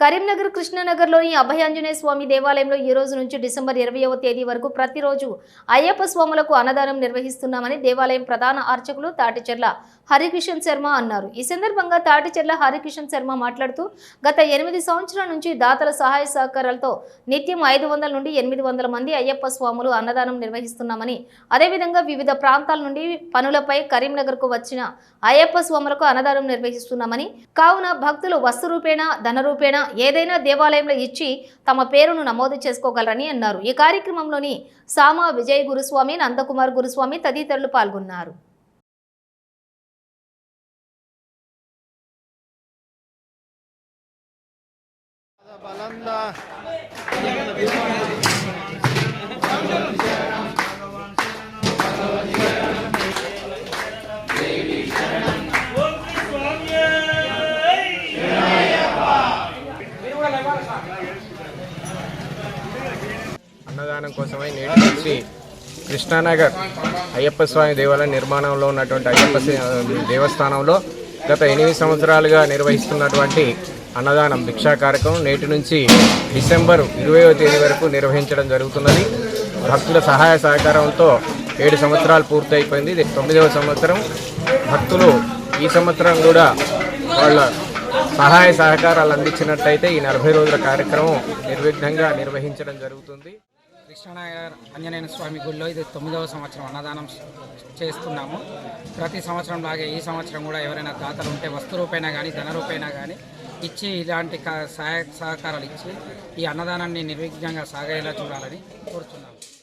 కరీంనగర్ కృష్ణనగర్లోని అభయాంజనేయ స్వామి దేవాలయంలో ఈ రోజు నుంచి డిసెంబర్ ఇరవయవ తేదీ వరకు ప్రతిరోజు అయ్యప్ప స్వాములకు అన్నదానం నిర్వహిస్తున్నామని దేవాలయం ప్రధాన అర్చకులు తాటిచెర్ల హరికిషన్ శర్మ అన్నారు. ఈ సందర్భంగా తాటిచెర్ల హరికిషన్ శర్మ మాట్లాడుతూ గత ఎనిమిది సంవత్సరాల నుంచి దాతల సహాయ సహకారాలతో నిత్యం ఐదు వందల నుండి ఎనిమిది వందల మంది అయ్యప్ప స్వాములు అన్నదానం నిర్వహిస్తున్నామని అదేవిధంగా వివిధ ప్రాంతాల నుండి పనులపై కరీంనగర్కు వచ్చిన అయ్యప్ప స్వాములకు అన్నదానం నిర్వహిస్తున్నామని కావున భక్తులు వస్తు రూపేణ ధన రూపేణ ఏదైనా దేవాలయంలో ఇచ్చి తమ పేరును నమోదు చేసుకోగలరని అన్నారు. ఈ కార్యక్రమంలోని సామా విజయ్ గురుస్వామి నందకుమార్ గురుస్వామి తదితరులు పాల్గొన్నారు. బలందా అన్నదానం కోసమై నేటి నుంచి కృష్ణానగర్ అయ్యప్ప స్వామి దేవాలయం నిర్మాణంలో ఉన్నటువంటి అయ్యప్ప దేవస్థానంలో గత ఎనిమిది సంవత్సరాలుగా నిర్వహిస్తున్నటువంటి అన్నదానం భిక్షా కార్యక్రమం నేటి నుంచి డిసెంబర్ ఇరవయో తేదీ వరకు నిర్వహించడం జరుగుతున్నది. భక్తుల సహాయ సహకారంతో ఏడు సంవత్సరాలు పూర్తయిపోయింది. ఇది తొమ్మిదవ సంవత్సరం. భక్తులు ఈ సంవత్సరం కూడా వాళ్ళ సహాయ సహకారాలు అందించినట్టయితే ఈ నలభై రోజుల కార్యక్రమం నిర్విఘ్నంగా నిర్వహించడం జరుగుతుంది. కృష్ణనగర్ ఆంజనేయ స్వామి గుడిలో ఇది తొమ్మిదవ సంవత్సరం అన్నదానం చేస్తున్నాము. ప్రతి సంవత్సరం లాగే ఈ సంవత్సరం కూడా ఎవరైనా దాతలు ఉంటే వస్తు రూపైనా కానీ ధన రూపైనా కానీ ఇచ్చి ఇలాంటి సహాయ సహకారాలు ఇచ్చి ఈ అన్నదానాన్ని నిర్విఘ్నంగా సాగేలా చూడాలని కోరుతున్నాను